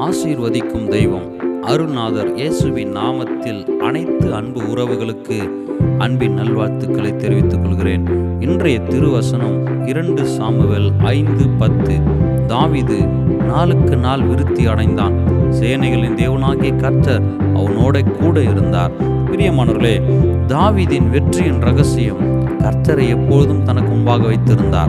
ஆசீர்வதிக்கும் தெய்வம். அருள்நாதர் இயேசுவின் நாமத்தில் அனைத்து அன்பு உறவுகளுக்கு அன்பின் நல்வாழ்த்துக்களை தெரிவித்துக் கொள்கிறேன். இன்றைய திருவசனம் இரண்டு சாமுவேல் ஐந்து பத்து. தாவிது நாளுக்கு நாள் விருத்தி அடைந்தான். சேனைகளின் தேவனாகிய கர்த்தர் அவனோட கூட இருந்தார். பிரியமானவர்களே தாவிதின் வெற்றியின் ரகசியம் கர்த்தரை எப்பொழுதும் தனக்கு முன்பாக வைத்திருந்தார்.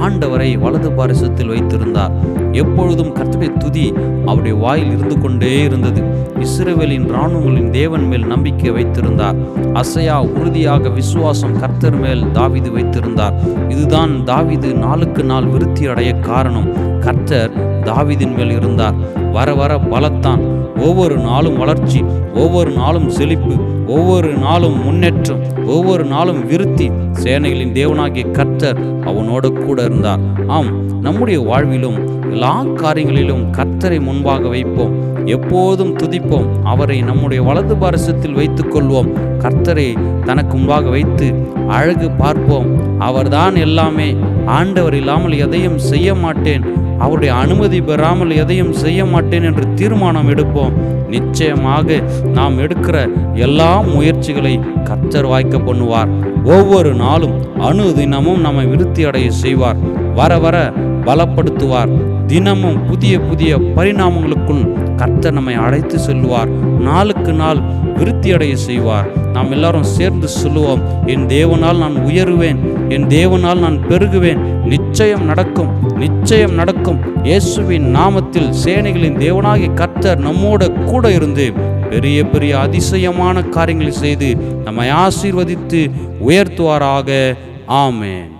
ஆண்டவரை வலது பாரிசத்தில் வைத்திருந்தார். எப்பொழுதும் கர்த்தருடைய துதி அவருடைய வாயில் இருந்து கொண்டே இருந்தது. இஸ்ரவேலின் இராணுவங்களின் தேவன் மேல் நம்பிக்கை வைத்திருந்தார். அசையா உறுதியாக விசுவாசம் கர்த்தர் மேல் தாவிது வைத்திருந்தார். இதுதான் தாவிது நாளுக்கு நாள் விருத்தி அடைய காரணம். கர்த்தர் தாவிதின் மேல் இருந்தார். வர வர பலத்தான். ஒவ்வொரு நாளும் வளர்ச்சி ஒவ்வொரு நாளும் செழிப்பு ஒவ்வொரு நாளும் முன்னேற்றம் ஒவ்வொரு நாளும் விருத்தி. சேனைகளின் தேவனாகிய கர்த்தர் அவனோடு கூட இருந்தார். ஆம் நம்முடைய வாழ்விலும் எல்லா காரியங்களிலும் கர்த்தரை முன்பாக வைப்போம். எப்போதும் துதிப்போம். அவரை நம்முடைய வலது பாரசத்தில் வைத்துக் கொள்வோம் கர்த்தரை தனக்கு முன்பாக வைத்து அழகு பார்ப்போம். அவர்தான் எல்லாமே. ஆண்டவர் இல்லாமல் எதையும் செய்ய மாட்டேன். அவருடைய அனுமதி பெறாமல் எதையும் செய்ய மாட்டேன் என்று தீர்மானம் எடுப்போம். நிச்சயமாக நாம் எடுக்கிற எல்லா முயற்சிகளை கர்த்தர் வாய்க்க பண்ணுவார். ஒவ்வொரு நாளும் அணு தினமும் நம்மை விருத்தி அடைய செய்வார். வர வர பலப்படுத்துவார். தினமும் புதிய புதிய பரிணாமங்களுக்குள் கர்த்தர் நம்மை அழைத்து செல்வார் நாளுக்கு நாள் விருத்தி அடைய செய்வார். நாம் எல்லாரும் சேர்ந்து சொல்லுவோம் என் தேவனால் நான் உயருவேன். என் தேவனால் நான் பெருகுவேன். நிச்சயம் நடக்கும். நிச்சயம் நடக்கும். இயேசுவின் நாமத்தில் சேனைகளின் தேவனாகிய கர்த்தர் நம்மோட கூட இருந்து பெரிய பெரிய அதிசயமான காரியங்களை செய்து நம்மை ஆசீர்வதித்து உயர்த்துவாராக. ஆமேன்.